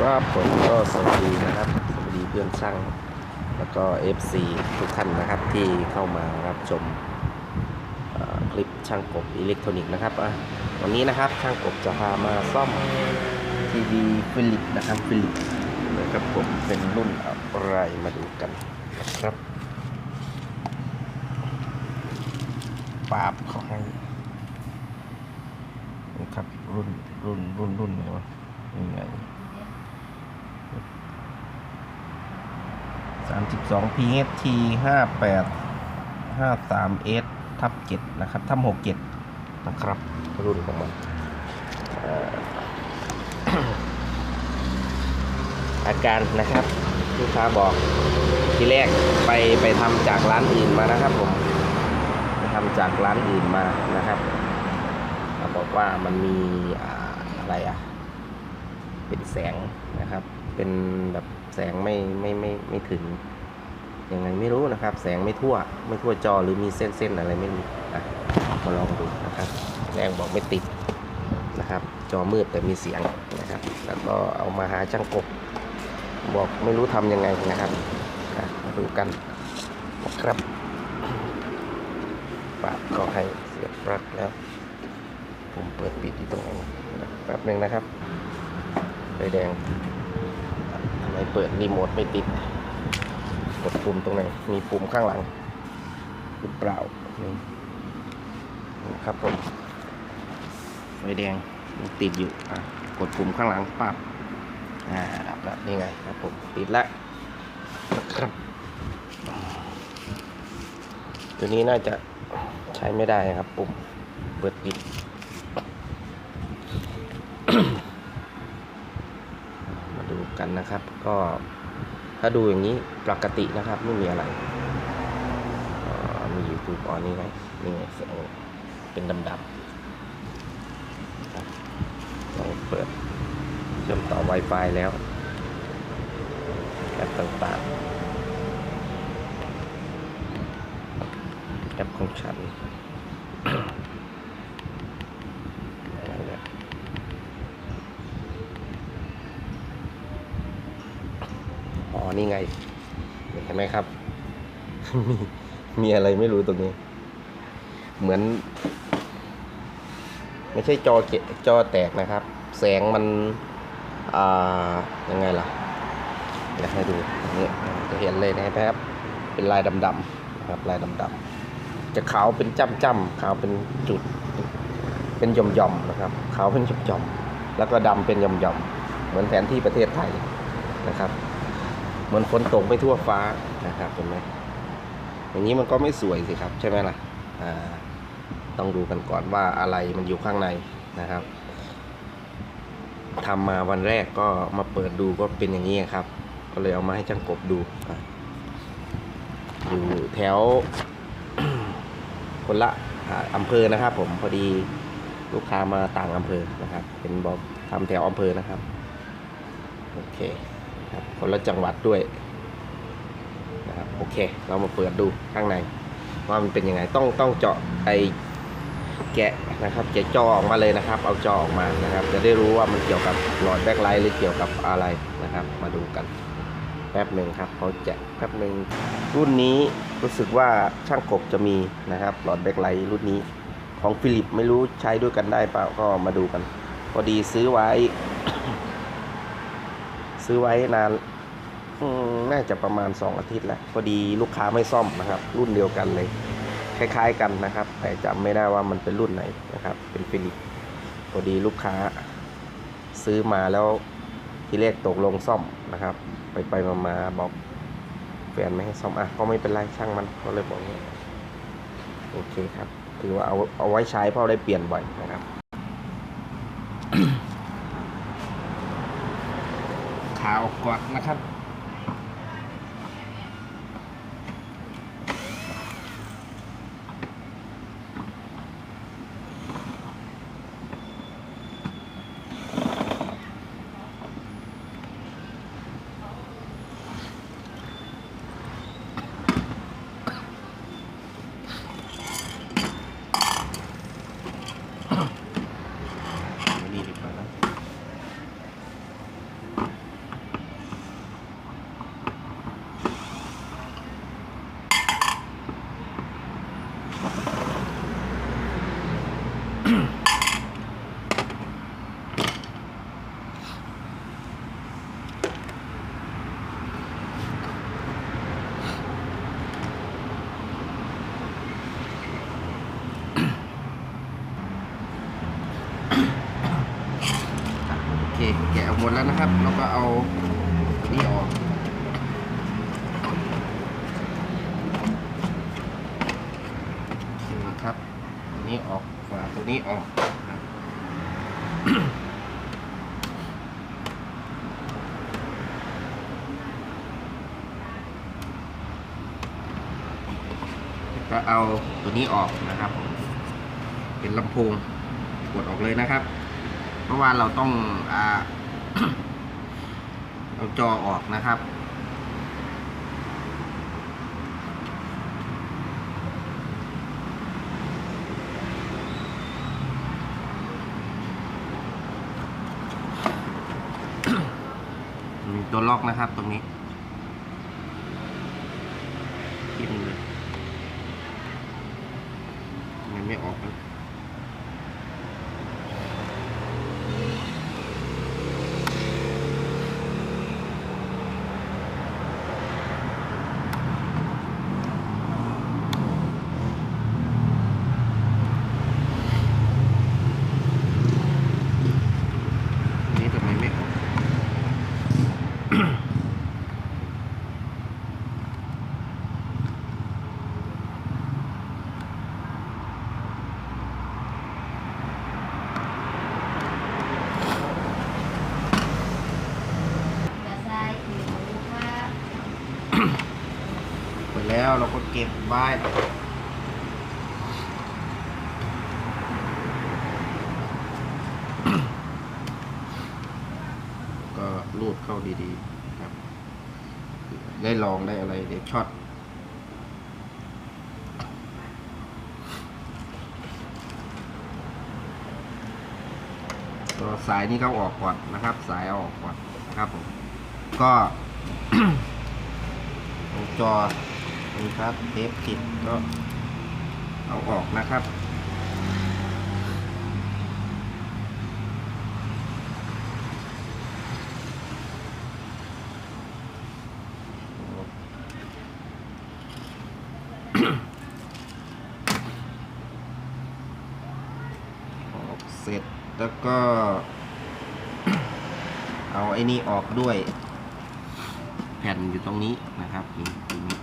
ครับผมก็สวัสดีนะครับ สวัสดีเพื่อนช่าง แล้วก็ FC ทุกท่านนะครับที่เข้ามารับชมคลิปช่างกบอิเล็กทรอนิกส์นะครับวันนี้นะครับช่างกบจะพามาซ่อมทีวีฟิลิปนะครับฟิลิปนะครับผมเป็นรุ่นอะไรมาดูกันนะครับปราบเขาให้นะครับรุ่นรุ่นรุ่นรุ่นไหนวะยังไง สามสิบสอง PHT ห้าแปดห้าสาม S ทับเจ็ดนะครับทับหกเจ็ดนะครับ รุ่นของมันอาการนะครับลูกค้าบอกทีแรกไปไปทำจากร้านอื่นมานะครับผมไปทำจากร้านอื่นมานะครับเขาบอกว่ามันมีอะไรอะ เป็นแสงนะครับ เป็นแบบ แสงไม่ไม่ไม่ไม่ถึงยังไงไม่รู้นะครับ แสงไม่ทั่ว ไม่ทั่วจอหรือมีเส้นเส้นอะไรไม่รู้อะมาลองดูนะครับแรงบอกไม่ติดนะครับ จอมืดแต่มีเสียงนะครับ แล้วก็เอามาหาช่างกบ บอกไม่รู้ทำยังไงนะครับมาดูกันนะครับปากก็ให้เสียบปลั๊กแล้ว ผมเปิดปิดอยู่ตรงไหนนะแป๊บหนึ่งนะครับไฟแดง ไมเปิดรีโมทไม่ติด กดปุ่มตรงไหน มีปุ่มข้างหลังหรือเปล่านี่ครับผมไฟแดงติดอยู่อะกดปุ่มข้างหลังปั๊บอ่าดับแล้วนี่ไงครับผมติดแล้วครับ ตัวนี้น่าจะใช้ไม่ได้ครับปุ่ม เปิดปิด มาดูกันนะครับ ก็ถ้าดูอย่างนี้ปกตินะครับไม่มีอะไร มี YouTube ออนี่ไงนี่ไงแสงเป็นดำๆลองเปิดเชื่อมต่อ Wi-Fi แล้วแอปต่างๆแอปของฉัน นั่นแหละ อ๋อ นี่ไง เห็นไหมครับ มีมีอะไรไม่รู้ตรงนี้ เหมือน ไม่ใช่จอเกจอแตกนะครับ แสงมันอ่ายังไงล่ะอยากให้ดูนี้จะเห็นเลยนะครับ เป็นลายดำๆนะครับลายดำๆจะขาวเป็นจ้ำๆขาวเป็นจุด เป็นหย่อมๆนะครับ ขาวเป็นหย่อมๆแล้วก็ดำเป็นหย่อมๆเหมือนแผนที่ประเทศไทยนะครับ เหมือนฝนตกไม่ทั่วฟ้านะครับเห็นไหมอย่างนี้มันก็ไม่สวยสิครับ ใช่ไหมล่ะต้องดูกันก่อนว่าอะไรมันอยู่ข้างในนะครับทำมาวันแรกก็มาเปิดดูก็เป็นอย่างนี้ครับ ก็เลยเอามาให้ช่างกบดูอยู่แถว คนละอ่าอำเภอนะครับ ผมพอดีลูกค้ามาต่างอำเภอนะครับ เป็นบอกทำแถวอำเภอนะครับ โอเค ครับคนละจังหวัดด้วยนะครับโอเค เรามาเปิดดูข้างใน ว่ามันเป็นยังไงต้องต้องเจาะไอแกะนะครับแกะจอออกมาเลยนะครับ เอาจอออกมานะครับ จะได้รู้ว่ามันเกี่ยวกับหลอดแบ็คไลท์หรือเกี่ยวกับอะไรนะครับ มาดูกันแป๊บหนึ่งครับเขาแจะแป๊บหนึ่งรุ่นนี้รู้สึกว่าช่างกบจะมีนะครับหลอดแบ็คไลท์รุ่นนี้ของฟิลิปไม่รู้ใช้ด้วยกันได้เปล่าก็มาดูกันพอดีซื้อไว้ ซื้อไว้นานน่าจะประมาณ 2 อาทิตย์แล้วพอดีลูกค้าไม่ซ่อมนะครับ รุ่นเดียวกันเลย คล้าย ๆกันนะครับ แต่จำไม่ได้ว่ามันเป็นรุ่นไหนนะครับ เป็นฟิลิปพอดีลูกค้า ซื้อมาแล้วทีแรกตกลงซ่อมนะครับ ไปไปมามาบอกแฟนไม่ให้ซ่อมอะก็ไม่เป็นไรช่างมันก็เลยบอกว่าโอเคครับ ถือว่าเอาเอาไว้ใช้เพราะได้เปลี่ยนบ่อยนะครับ ขาออกก่อนนะครับ นี่ดีกว่านะ หมดแล้วนะครับ แล้ว ก็เอานี่ออกนะครับอันนี้ออกฝาตัวนี้ออกนะครับก็เอาตัวนี้ออกนะครับ เป็นลำโพงกดออกเลยนะครับ เพราะว่าเราต้องอ่าาจอออกนะครับมีตัวล็อกนะครับตรงนี้ทิ่มเลยมันไม่ออกนะอันนี้ทำไมไม่ออก กระชายผิวครับ ไปแล้วเราก็เก็บ ไว้ก็รูดเข้าดีๆครับ ได้ลองได้อะไร เดี๋ยวช็อตตัวสายนี้เขาออกก่อนนะครับ สายออกก่อนนะครับผม ก็จอ นี่ครับเทปติดก็เอาออกนะครับ ออกเสร็จแล้วก็ เอาไอ้นี่ออกด้วย แผ่นอยู่ตรงนี้นะครับนี่ตรงนี้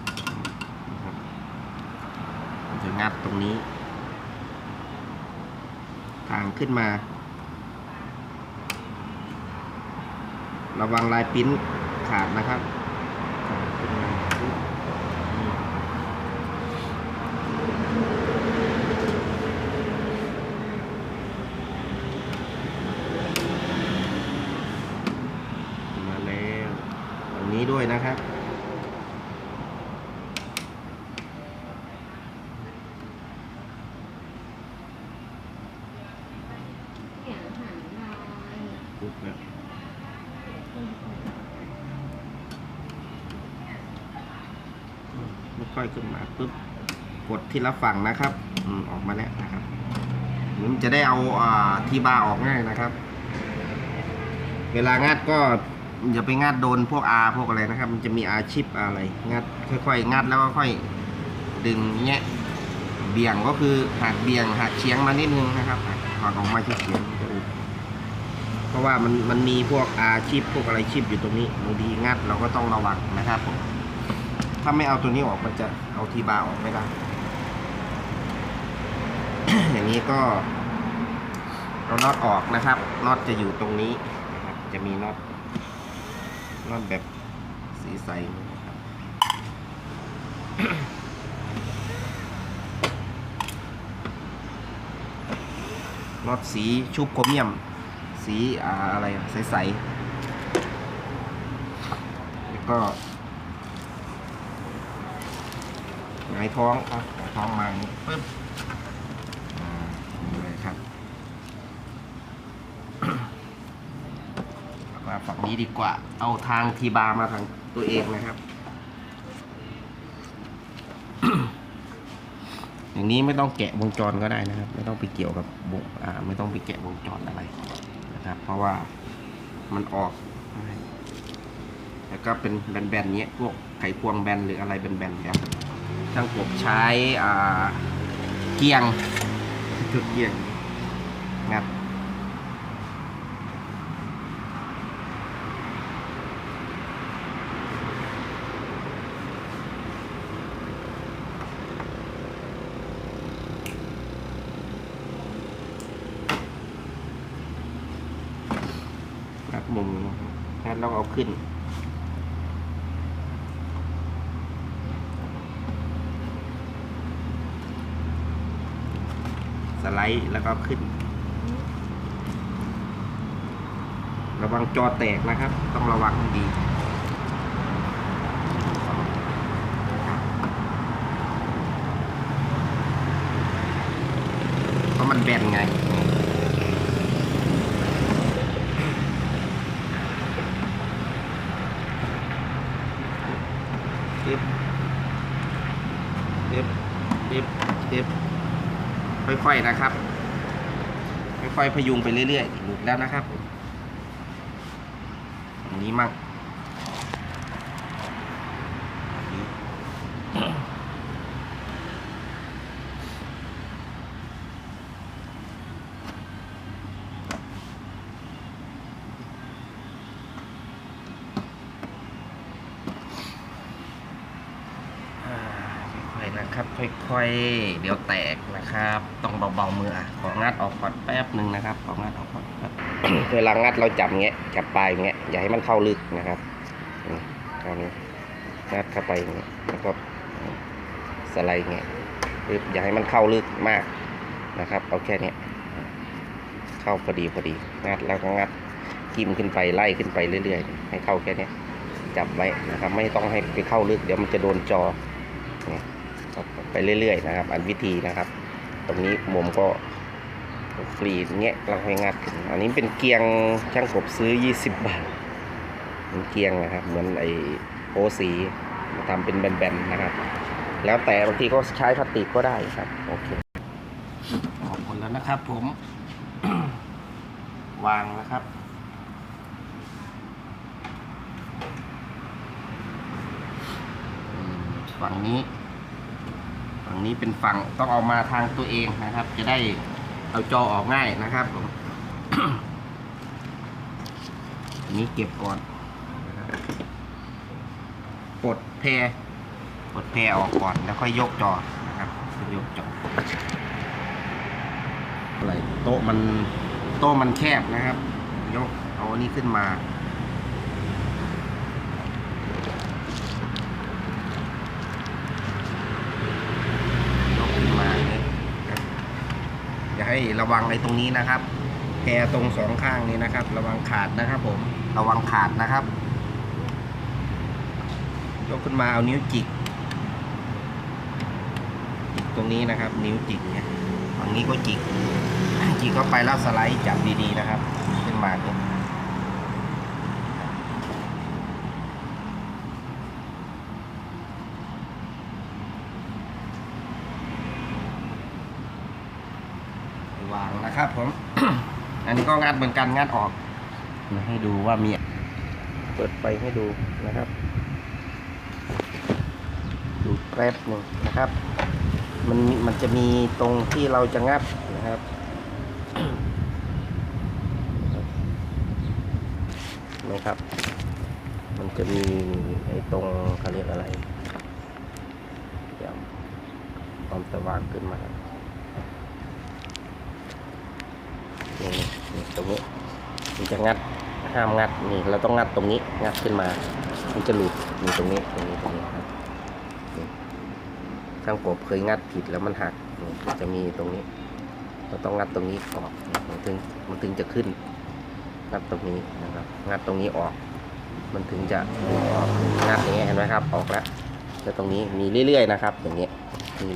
นะครับมันจะ งัดตรงนี้ ทางขึ้นมา ระวังลายปิ้นขาดนะครับทางขึ้นมาปึ๊บนี่มาแล้วตรงนี้ด้วยนะครับ เขียนหันหน่อย ปุ๊บแล้วไม่ค่อยขึ้นมาปุ๊บ กด ทีละฝั่งนะครับอืมออกมาแล้วนะครับมันจะได้เอาอ่าที่บาร์ออกง่ายนะครับ เวลางัดก็อย่าไปงัดโดนพวกอาพวกอะไรนะครับ มันจะมีอาชิปอะไรงัดค่อยๆ งัดแล้วก็ค่อยดึงแงะเบี่ยงก็คือหักเบี่ยงหักเฉียงมานิดนึงนะครับหักออกมาเฉียงๆจะอึดเพราะว่ามันมันมีพวกอาชิปพวกอะไรชิปอยู่ตรงนี้บางทีงัดเราก็ต้องระวังนะครับผมถ้าไม่เอาตัวนี้ออกมันจะเอาทีบาร์ออกไม่ได้ อย่างนี้ก็เราน็อตออกนะครับน็อตจะอยู่ตรงนี้นะครับ จะมีน็อตน็อตแบบสีใสนะครับน็อตสีชุบโครเมียม สีอ่าอะไรใสๆแล้วก็หงายท้องครับหงท้องมาปึ๊บ อ่านี่เลยครับ มาฝั่ง นี้ดีกว่า เอาทางทีบาร์มาทางตัวเองนะครับ อย่างนี้ไม่ต้องแกะวงจรก็ได้นะครับ ไม่ต้องไปเกี่ยวกับวงอ่า ไม่ต้องไปแกะวงจรอะไรนะครับ เพราะว่ามันออกแล้วก็เป็นแบนๆเนี้ยพวกไขควงแบนหรืออะไรแบนๆครับช่างกบใช้อ่าเกียงทุกเกียงงัด งัดแล้วเอาขึ้น สไลด์แล้วก็ขึ้น ระวังจอแตกนะครับ ต้องระวังให้ดีเพราะมันแบนไง ดิบดิบดิบดิบค่อยๆนะครับ ค่อยๆพยุงไปเรื่อยๆหลุดแล้วนะครับ อันนี้มั่งอ่าค่อยๆนะ ค่อยๆเดี๋ยวแตกนะครับ ต้องเบาๆมืออะของงัดออกก่อนแป๊บหนึ่งนะครับของงัดออกก่อนเวลางัดเราจับเงี้ยจับปลายเงี้ยอย่าให้มันเข้าลึกนะครับนี่คราวนี้งัดเข้าไปเงี้ยแล้วก็สไลด์เงี้ยปึ๊บอย่าให้มันเข้าลึกมากนะครับ เอาแค่นี้เข้าพอดีพอดีงัดแล้วก็งัดกิมขึ้นไปไล่ขึ้นไปเรื่อยๆ ให้เข้าแค่นี้จับไว้นะครับ ไม่ต้องให้ไปเข้าลึกเดี๋ยวมันจะโดนจอเนี่ย ไปเรื่อยๆนะครับ อันวิธีนะครับ ตรงนี้มุมก็กรีดเงี้ยเราให้งัดขึ้นอันนี้เป็นเกียงช่างกบซื้อ 20 บาทเป็นเกียงนะครับ เหมือนไอโอสีมาทำเป็นแบนๆนะครับ แล้วแต่บางทีก็ใช้พลาสติกก็ได้ครับโอเคออกหมดแล้วนะครับ ผม วางนะครับฝั่งนี้ ฝั่งนี้เป็นฝั่งต้องเอามาทางตัวเองนะครับ จะได้เอาจอออกง่ายนะครับผมนี้เก็บก่อนปลดแพรปลดแพรออกก่อนแล้วค่อยยกจอนะครับยกจออะไรโต๊ะมันโต๊ะมันแคบนะครับ ยกเอาอันนี้ขึ้นมา ยกขึ้นมาอย่างนี้ครับอย่า ให้ระวังในตรงนี้นะครับแพรตรงสองข้างนี้นะครับ ระวังขาดนะครับผมระวังขาดนะครับยกขึ้นมาเอานิ้วจิกจิกตรงนี้นะครับ นิ้วจิกเนี่ยฝั่งนี้ก็จิกจิกเข้าไปแล้วสไลด์จับดีๆนะครับ ขึ้นมาตรง นะครับผม อันนี้ก็งัดเหมือนกันงัดออกมาให้ดูว่ามีเปิดไฟให้ดูนะครับ ดูแป๊บหนึ่งนะครับ มันมันจะมีตรงที่เราจะงัดนะครับนะครับ มันจะมีไอ้ตรงเขาเรียกอะไรเดี๋ยวความสว่างขึ้นมา นี่นี่ ตรงนี้มันจะงัดห้ามงัดนี่เราต้องงัดตรงนี้งัดขึ้นมา มันจะหลุดมีตรงนี้ตรงนี้ตรงนี้ครับช่างกบเคยงัดผิดแล้วมันหักมันจะมีตรงนี้ เราต้องงัดตรงนี้ออกมันถึงมันถึงจะขึ้น งัดตรงนี้นะครับ งัดตรงนี้ออก มันถึงจะงออกงัดอย่างเงี้ยเห็นไหมครับออกแล้วแล้วตรงนี้มีเรื่อยๆนะครับ อย่างเงี้ยมี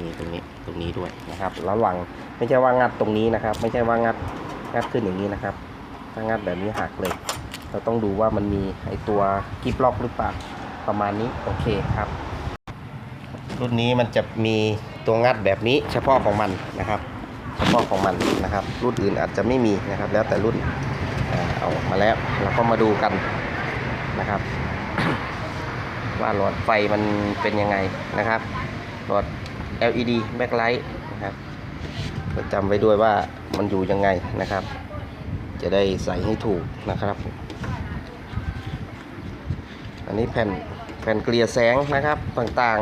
มีตรงนี้ตรงนี้ด้วยนะครับ ระวังไม่ใช่ว่างัดตรงนี้นะครับ ไม่ใช่ว่างัด งัดขึ้นอย่างนี้นะครับ ถ้างัดแบบนี้หักเลย เราต้องดูว่ามันมีไอตัวกิฟล็อกหรือเปล่าประมาณนี้โอเคครับ รุ่นนี้มันจะมีตัวงัดแบบนี้เฉพาะของมันนะครับ เฉพาะของมันนะครับ รุ่นอื่นอาจจะไม่มีนะครับ แล้วแต่รุ่นเอาออกมาแล้วเราก็มาดูกันนะครับ ว่าหลอดไฟมันเป็นยังไงนะครับหลอด LED backlight นะครับจำไว้ด้วยว่า มันอยู่ยังไงนะครับ จะได้ใส่ให้ถูกนะครับ อันนี้แผ่นแผ่นเกลียแสงนะครับต่าง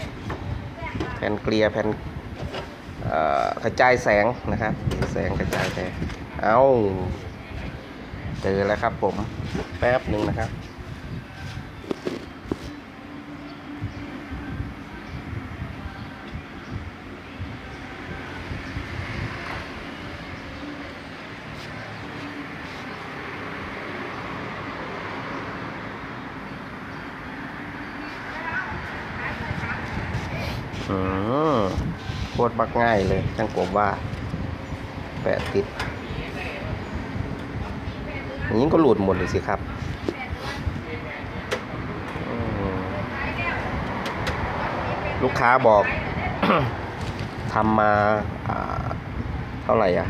ๆ แผ่นเกลียแผ่นกระจายแสงนะครับ แสงกระจายแสงเอาเจอแล้วครับผมแป๊บหนึ่งนะครับ อืมโคตรมัก ง่ายเลยช่างกบว่า แปะติดอย่างนี้ก็หลุดหมดเลยสิครับลูกค้าบอกทำมาอ่าเท่าไหร่อะ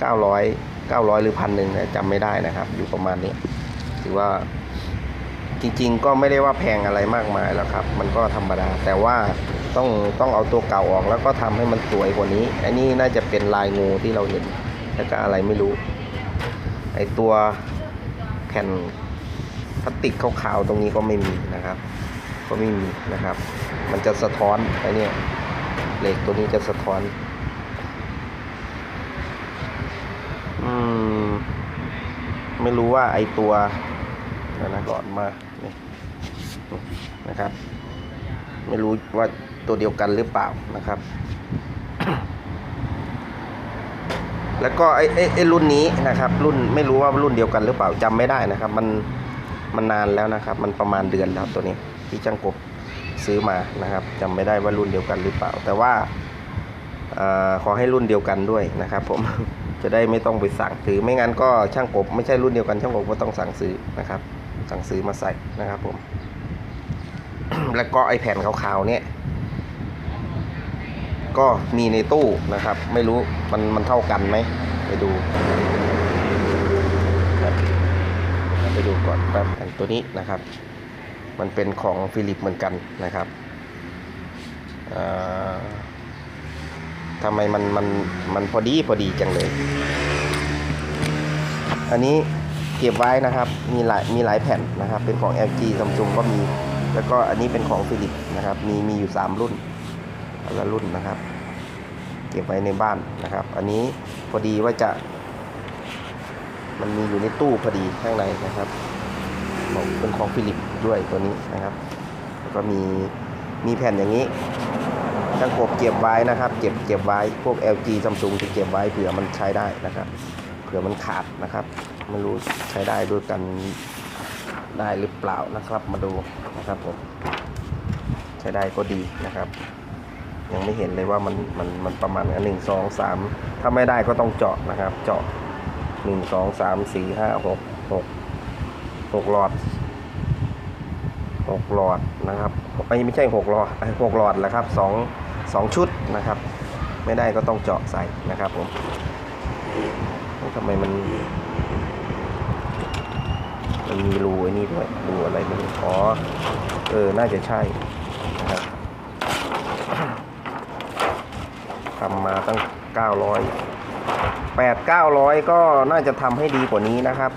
เก้าร้อยเก้าร้อยหรือพันหนึ่งจำไม่ได้นะครับ อยู่ประมาณนี้ถือว่าจริง ๆ ก็ไม่ได้ว่าแพงอะไรมากมายแล้วครับ มันก็ธรรมดา แต่ว่า ต้องต้องเอาตัวเก่าออกแล้วก็ทำให้มันสวยกว่านี้อันนี้น่าจะเป็นลายงูที่เราเห็นแล้วก็อะไรไม่รู้ ไอตัวแผ่นพลาสติกขาวๆตรงนี้ก็ไม่มีนะครับ ก็ไม่มีนะครับ มันจะสะท้อนไอเนี่ยเหล็กตัวนี้จะสะท้อนอืมไม่รู้ว่าไอตัวเดี๋ยวนะก่อนมานี่นะครับ ไม่รู้ว่า ตัวเดียวกันหรือเปล่านะครับ แล้วก็ไอ้ไอ้ไอรุ่นนี้นะครับ รุ่นไม่รู้ว่ารุ่นเดียวกันหรือเปล่าจำไม่ได้นะครับ มันมันนานแล้วนะครับ มันประมาณเดือนแล้วตัวนี้ที่จังกบซื้อมานะครับจำไม่ได้ว่ารุ่นเดียวกันหรือเปล่า แต่ว่าอขอให้รุ่นเดียวกันด้วยนะครับ ผมจะได้ไม่ต้องไปสั่งซื้อไม่งั้นก็ช่างกบไม่ใช่รุ่นเดียวกันช่างกบก็ต้องสั่งซื้อนะครับ สั่งซื้อมาใส่นะครับผม แล้วก็ไอแผ่นขาวๆเนี่ย ก็มีในตู้นะครับ ไม่รู้มันมันเท่ากันไหมไปดู ไปดูก่อนแป๊บแผ่นตัวนี้นะครับ มันเป็นของฟิลิปเหมือนกันนะครับทำไมมันมันมันพอดีพอดีจังเลย อันนี้เก็บไว้นะครับ มีหลายมีหลายแผ่นนะครับ เป็นของ LG Samsung ก็มี แล้วก็อันนี้เป็นของฟิลิปนะครับ มีมีอยู่ 3 รุ่น ละรุ่นนะครับ เก็บไว้ในบ้านนะครับ อันนี้พอดีว่าจะ มันมีอยู่ในตู้พอดีข้างในนะครับเป็นของฟิลิปด้วยตัวนี้นะครับแล้วก็มีมีแผ่นอย่างนี้ช่างกบเก็บไว้นะครับ เก็บเก็บไว้พวก LG Samsung จะเก็บไว้เผื่อมันใช้ได้นะครับ เผื่อมันขาดนะครับไม่รู้ใช้ได้ด้วยกันได้หรือเปล่านะครับมาดูนะครับผมใช้ได้ก็ดีนะครับ ยังไม่เห็นเลยว่ามันมันมันประมาณหนึ่งสองสามถ้าไม่ได้ก็ต้องเจาะนะครับ เจาะหนึ่งสองสามสี่ห้าหกหกหกหลอดหกหลอดนะครับไอ้ไม่ใช่หกหลอดหกหลอดแหละครับสองสองชุดนะครับ ไม่ได้ก็ต้องเจาะใส่นะครับผมทำไมมันมันมีรูไอ้นี่ด้วยรูอะไรไมันอ๋อเออน่าจะใช่นะครับ ทำมาตั้ง 900 8 900 ก็น่าจะทำให้ดีกว่านี้นะครับ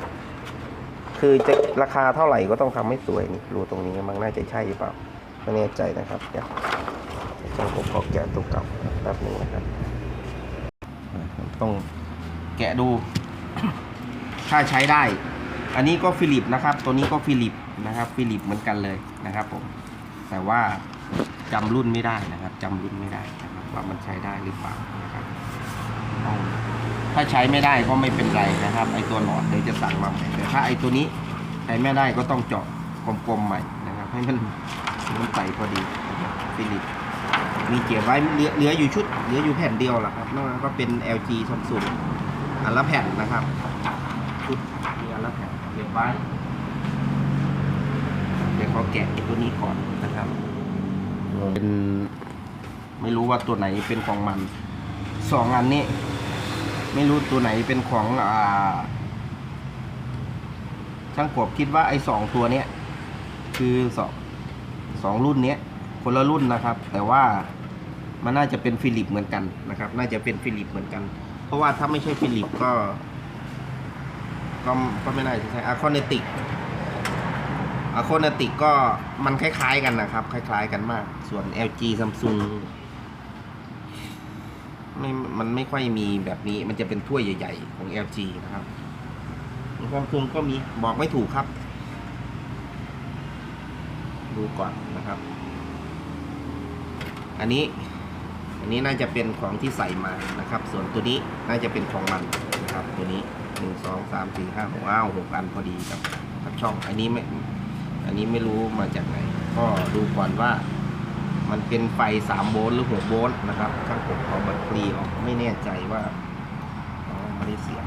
คือจะราคาเท่าไหร่ก็ต้องทำให้สวยนี่รูตรงนี้มันน่าจะใช่หรือเปล่าไม่แน่ใจนะครับเดี๋ยวช่างผมขอแกะตัวเก่าแป๊บหนึงนะครับ ต้องแกะดู ถ้าใช้ได้ อันนี้ก็ฟิลิปนะครับ ตัวนี้ก็ฟิลิปนะครับ ฟิลิปเหมือนกันเลยนะครับผม แต่ว่าจำรุ่นไม่ได้นะครับจำรุ่นไม่ได้นะครับว่ามันใช้ได้หรือเปล่า ถ้าใช้ไม่ได้ก็ไม่เป็นไรนะครับไอตัวหลอดเดี๋ยวจะสั่งมาใหม่แต่ถ้าไอตัวนี้ใช้ไม่ได้ก็ต้องเจาะกลมๆใหม่นะครับให้มันมันใส่พอดีฟิลิปมีเก็บไว้เหลือเหลืออยู่ชุดเหลืออยู่แผ่นเดียวแหละครับนอกนั้นก็เป็น LG Samsung อันละแผ่นนะครับชุดมีอันละแผ่นเก็บไว้เดี๋ยวเขาแกะตัวนี้ก่อนนะครับเป็นไม่รู้ว่าตัวไหนเป็นของมันสองอันนี้ ไม่รู้ตัวไหนเป็นของอ่าช่างกบคิดว่าไอ้สองตัวเนี้ยคือสองสองรุ่นเนี้ยคนละรุ่นนะครับ แต่ว่ามันน่าจะเป็นฟิลิปเหมือนกันนะครับ น่าจะเป็นฟิลิปเหมือนกัน เพราะว่าถ้าไม่ใช่ฟิลิปก็ ก็ก็ไม่น่าจะใช่อะคอนเนติกอะคอนเนติกก็มันคล้ายๆกันนะครับ คล้าย ๆ กันมาก ส่วน LG Samsung ไม่มันไม่ค่อยมีแบบนี้ มันจะเป็นถ้วยใหญ่ ๆ ของ LG นะครับความทุนก็มีบอกไม่ถูกครับ ดูก่อนนะครับ อันนี้ อันนี้น่าจะเป็นของที่ใส่มานะครับ ส่วนตัวนี้น่าจะเป็นของมันนะครับ ตัวนี้หนึ่งสองสามสี่ห้าหกอ้าวหกอันพอดีกับกับช่อง อันนี้ไม่ อันนี้ไม่รู้มาจากไหน ก็ดูก่อนว่า มันเป็นไฟสามโวลต์หรือหกโวลต์นะครับช่างผมเอาแบตเตอรี่ออกไม่แน่ใจว่าไม่ได้เสียบ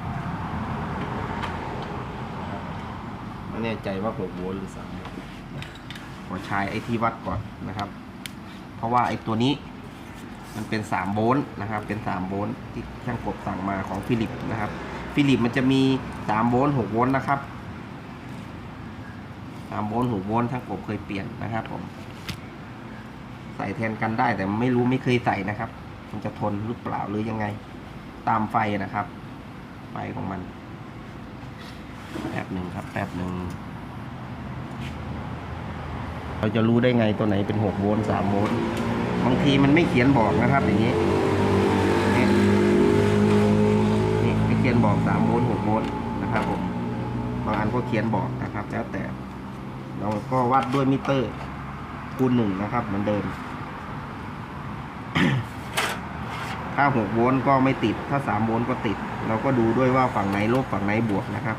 ไม่แน่ใจว่าหกโวลต์หรือสามโวลต์ขอใช้ไอที่วัดก่อนนะครับ เพราะว่าไอตัวนี้มันเป็นสามโวลต์นะครับ เป็นสามโวลต์ที่ช่างกบสั่งมาของฟิลิปนะครับ ฟิลิปมันจะมีสามโวลต์หกโวลต์นะครับสามโวลต์หกโวลต์ช่างกบเคยเปลี่ยนนะครับผม ใส่แทนกันได้ แต่ไม่รู้ไม่เคยใส่นะครับ มันจะทนหรือเปล่าหรือยังไง ตามไฟนะครับ ไฟของมันแป๊บหนึ่งครับแป๊บหนึ่งเราจะรู้ได้ไงตัวไหนเป็นหกโวลต์สามโวลต์บางทีมันไม่เขียนบอกนะครับ อย่างนี้นี่ไม่เขียนบอกสามโวลต์หกโวลต์นะครับผมบางอันก็เขียนบอกนะครับ แล้วแต่เราก็วัดด้วยมิเตอร์คูณหนึ่งนะครับ เหมือนเดิม ถ้า6โวลต์ก็ไม่ติด ถ้า3โวลต์ก็ติด เราก็ดูด้วยว่าฝั่งไหนลบฝั่งไหนบวกนะครับ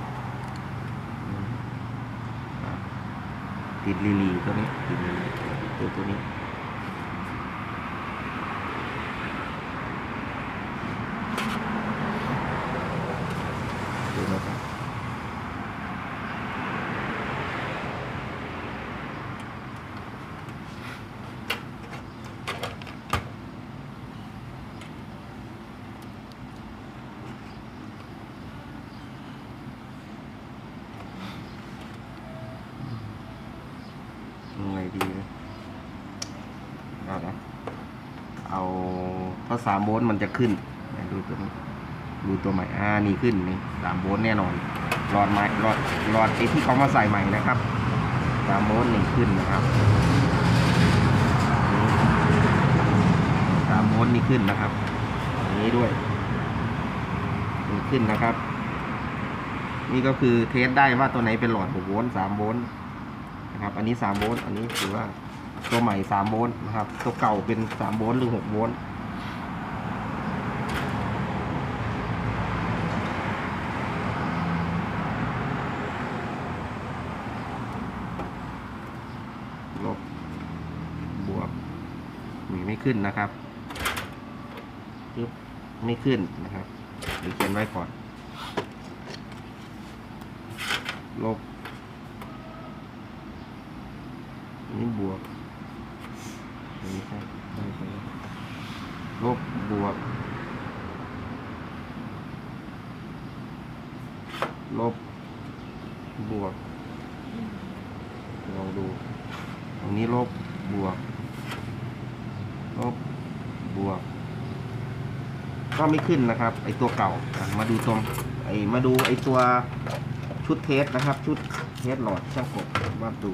ติดลีลีตัวนี้ติดลีลีตัวตัวนี้ ดูนะครับยังไงดีนะเอาละเอา ถ้าสามโวลต์มันจะขึ้นดูตัวนี้ดูตัวใหม่อ่านี่ขึ้นนี่สามโวลต์แน่นอนหลอดใหม่หลอดหลอดไอที่เขามาใส่ใหม่นะครับสามโวลต์นี่ขึ้นนะครับสามโวลต์นี่ขึ้นนะครับอันนี้ด้วยนี่ขึ้นนะครับ นี่ก็คือเทสได้ว่าตัวไหนเป็นหลอดหกโวลต์สามโวลต์นะครับ อันนี้สามโวลต์อันนี้ถือว่าตัวใหม่สามโวลต์นะครับ ตัวเก่าเป็นสามโวลต์หรือหกโวลต์ ลบบวกมีไม่ ขึ้นนะครับปึ๊บไม่ขึ้นนะครับหรือเขียนไว้ก่อน ลบนี่บวกอันนี้ใช่ใช่ใช่ลบบวก ลบบวก ลองดู ตรงนี้ลบบวก ลบบวก ก็ ไม่ขึ้นนะครับ ไอตัวเก่ามาดูตรงไอมาดูไอตัวชุดเทสนะครับ ชุดเทสหลอดช่างกบวัดดู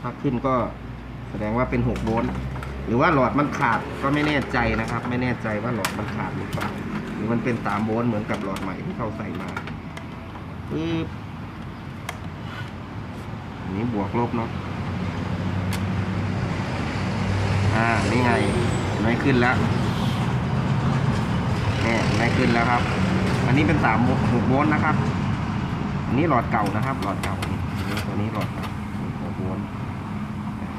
ถ้าขึ้นก็แสดงว่าเป็นหกโวลต์หรือว่าหลอดมันขาดก็ไม่แน่ใจนะครับ ไม่แน่ใจว่าหลอดมันขาดหรือเปล่าหรือมันเป็นสามโวลต์เหมือนกับหลอดใหม่ที่เขาใส่มาปึ๊บอันนี้บวกลบเนาะอ่านี่ไงไหมขึ้นแล้ว นี่เห็นไหมขึ้นแล้วครับ อันนี้เป็นสามหกโวลต์นะครับ อันนี้หลอดเก่านะครับ หลอดเก่าอันนี้ตัวนี้หลอดเก่าหกโวลต์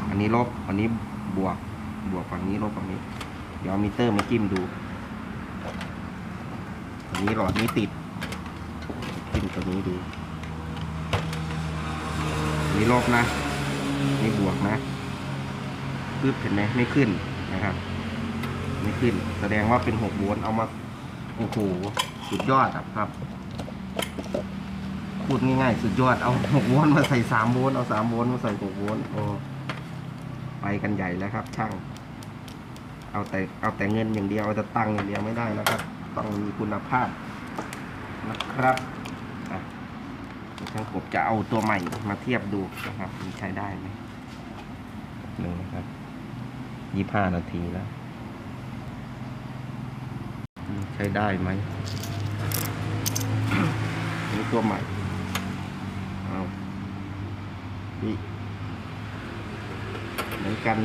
อันนี้ลบ อันนี้บวก บวกฝั่งนี้ลบฝั่งนี้ เดี๋ยวเอามิเตอร์มาจิ้มดู อันนี้หลอดนี้ติด จิ้มตัวนี้ดูอันนี้ลบนะอันนี้บวกนะปึ๊บเห็นไหมไม่ขึ้นนะครับ ไม่ขึ้น แสดงว่าเป็นหกโวลต์เอามา โอ้โหสุดยอดอะครับพูดง่ายๆ สุดยอดเอาหกโวลต์มาใส่สามโวลต์เอาสามโวลต์มาใส่หกโวลต์โอ้ไปกันใหญ่แล้วครับ ช่าง เอาแต่เอาแต่เงินอย่างเดียวเอาแต่ตังค์อย่างเดียวไม่ได้นะครับ ต้องมีคุณภาพนะครับช่างกบจะเอาตัวใหม่มาเทียบดูนะครับมันใช้ได้ไหมหนึ่งนะครับยี่ห้านาทีแล้ว ใช้ได้ไหมนี่ตัวใหม่เอานี่เหมือนกันเด